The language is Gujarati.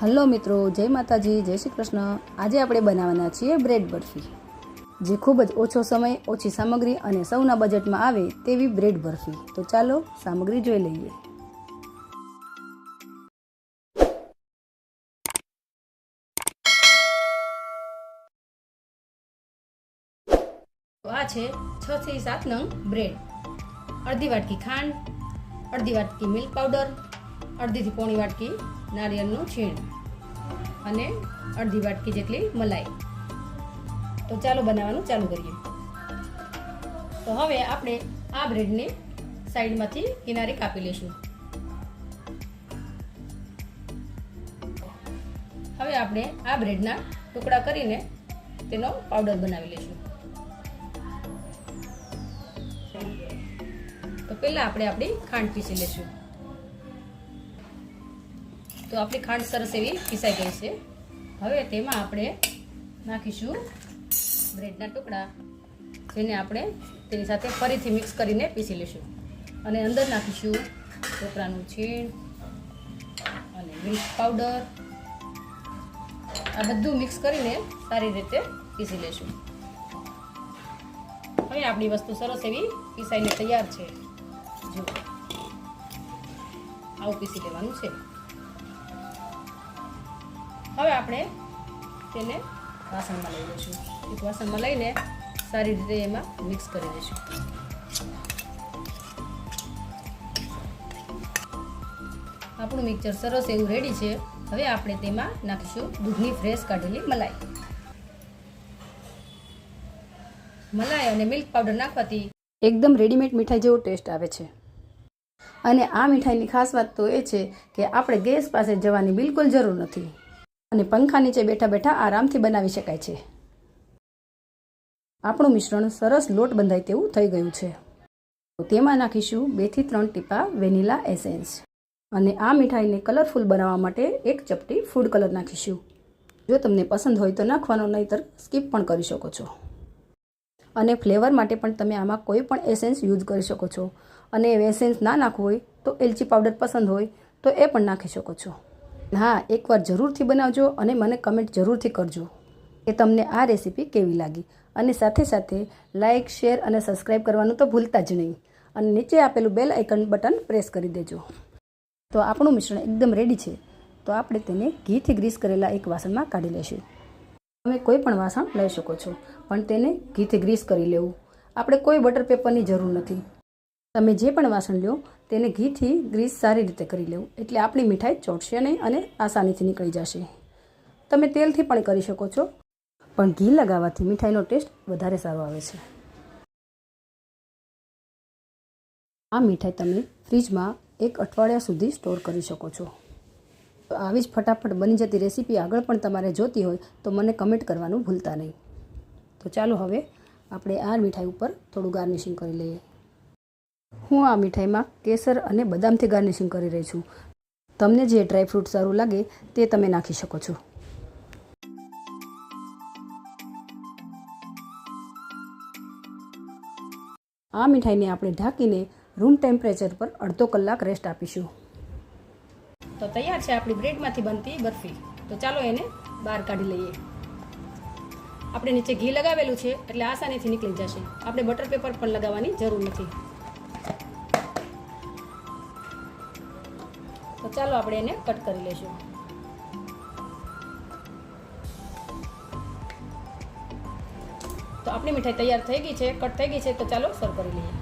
હલો મિત્રો, જય માતાજી, જય શ્રી કૃષ્ણ. આજે આપણે બનાવવાના છીએ બ્રેડ બરફી. જે ખૂબ જ ઓછો સમય, ઓછી સામગ્રી અને સૌના બજેટમાં આવે તેવી બ્રેડ બરફી. તો ચાલો સામગ્રી જોઈ લઈએ. આ છે છ થી સાત નંગ બ્રેડ. અડધી વાટકી ખાંડ, અડધી વાટકી મિલ્ક પાવડર અડધીથી પોણી વાટકી નારિયેળનું છીણ અને અડધી વાટકી જેટલી મલાઈ. તો ચાલો બનાવવાનું ચાલુ કરીએ. તો હવે આપણે આ બ્રેડને સાઈડમાંથી કિનારે કાપી લઈશું. હવે આપણે આ બ્રેડના ટુકડા કરીને તેનો પાવડર બનાવી લઈશું. તો પહેલાં આપણે આપણી ખાંડ પીસી લઈશું. તો આપણી ખાંડ સરસ એવી પીસાઈ ગઈ છે. હવે તેમાં આપણે નાખીશું બ્રેડના ટુકડા. જેને આપણે તેની સાથે ફરીથી મિક્સ કરીને પીસી લઈશું. અને અંદર નાખીશું ટોપરાનું છીણ અને મિલ્ક પાવડર. આ બધું મિક્સ કરીને સારી રીતે પીસી લઈશું. હવે આપણી વસ્તુ સરસ એવી પીસાઈને તૈયાર છે. જુઓ. આવું પીસી લેવાનું છે. હવે આપણે તેને વાસણમાં લઈ લઈશું. એક વાસણમાં લઈને સારી રીતે એમાં મિક્સ કરી દઈશું આપણું મિક્સર સરસ એવું રેડી છે. હવે આપણે તેમાં નાખીશું દૂધની ફ્રેશ કાઢેલી મલાઈ. મલાઈ અને મિલ્ક પાવડર નાખવાથી એકદમ રેડીમેડ મીઠાઈ જેવો ટેસ્ટ આવે છે. અને આ મીઠાઈની ખાસ વાત તો એ છે કે આપણે ગેસ પાસે જવાની બિલકુલ જરૂર નથી. અને પંખા નીચે બેઠા બેઠા આરામથી બનાવી શકાય છે. આપણું મિશ્રણ સરસ લોટ બંધાય તેવું થઈ ગયું છે. તેમાં નાખીશું બેથી ત્રણ ટીપા વેનીલા એસેન્સ. અને આ મીઠાઈને કલરફુલ બનાવવા માટે એક ચપટી ફૂડ કલર નાખીશું. જો તમને પસંદ હોય તો નાખવાનો નહીતર સ્કીપ પણ કરી શકો છો. અને ફ્લેવર માટે પણ તમે આમાં કોઈ પણ એસેન્સ યુઝ કરી શકો છો. અને એસેન્સ ના નાખવું હોય તો એલચી પાવડર પસંદ હોય તો એ પણ નાખી શકો છો. હા, એકવાર જરૂરથી બનાવજો અને મને કમેન્ટ જરૂરથી કરજો કે તમને આ રેસીપી કેવી લાગી. અને સાથે સાથે લાઇક શેર અને સબસ્ક્રાઈબ કરવાનું તો ભૂલતા જ નહીં. અને નીચે આપેલું બેલ આઇકન બટન પ્રેસ કરી દેજો. તો આપણું મિશ્રણ એકદમ રેડી છે. તો આપણે તેને ઘીથી ગ્રીસ કરેલા એક વાસણમાં કાઢી લઈશું તમે કોઈ પણ વાસણ લઈ શકો છો, પણ તેને ઘીથી ગ્રીસ કરી લેવું. આપણે કોઈ બટર પેપરની જરૂર નથી. તમે જે પણ વાસણ લો, તેને ઘીથી ગ્રીસ સારી રીતે કરી લેવું. એટલે આપણી મીઠાઈ ચોટશે નહીં અને આસાનીથી નીકળી જશે. તમે તેલથી પણ કરી શકો છો, પણ ઘી લગાવવાથી મીઠાઈનો ટેસ્ટ વધારે સારો આવે છે. આ મીઠાઈ તમે ફ્રીજમાં એક અઠવાડિયા સુધી સ્ટોર કરી શકો છો. આવી જ ફટાફટ બની જતી રેસીપી આગળ પણ તમારે જોતી હોય તો મને કમેન્ટ કરવાનું ભૂલતા નહીં. તો ચાલો હવે આપણે આ મીઠાઈ ઉપર થોડું ગાર્નિશિંગ કરી લઈએ. હું આ મીઠાઈમાં કેસર અને બદામથી ગાર્નિશિંગ કરી રહી છું. તમને જે ડ્રાયફ્રૂટ સારું લાગે તે તમે નાખી શકો છો. આ મીઠાઈને આપણે ઢાંકીને રૂમ ટેમ્પરેચર પર અડધો કલાક રેસ્ટ આપીશું. તો તૈયાર છે આપણી બ્રેડમાંથી બનતી બરફી. તો ચાલો એને બહાર કાઢી લઈએ. આપણે નીચે ઘી લગાવેલું છે એટલે આસાનીથી નીકળી જશે. આપણે બટર પેપર પણ લગાવવાની જરૂર નથી. તો ચાલો આપણે એને કટ કરી લઈશું. તો આપણી મીઠાઈ તૈયાર થઈ ગઈ છે, કટ થઈ ગઈ છે, તો ચાલો સર્વ કરી લઈએ.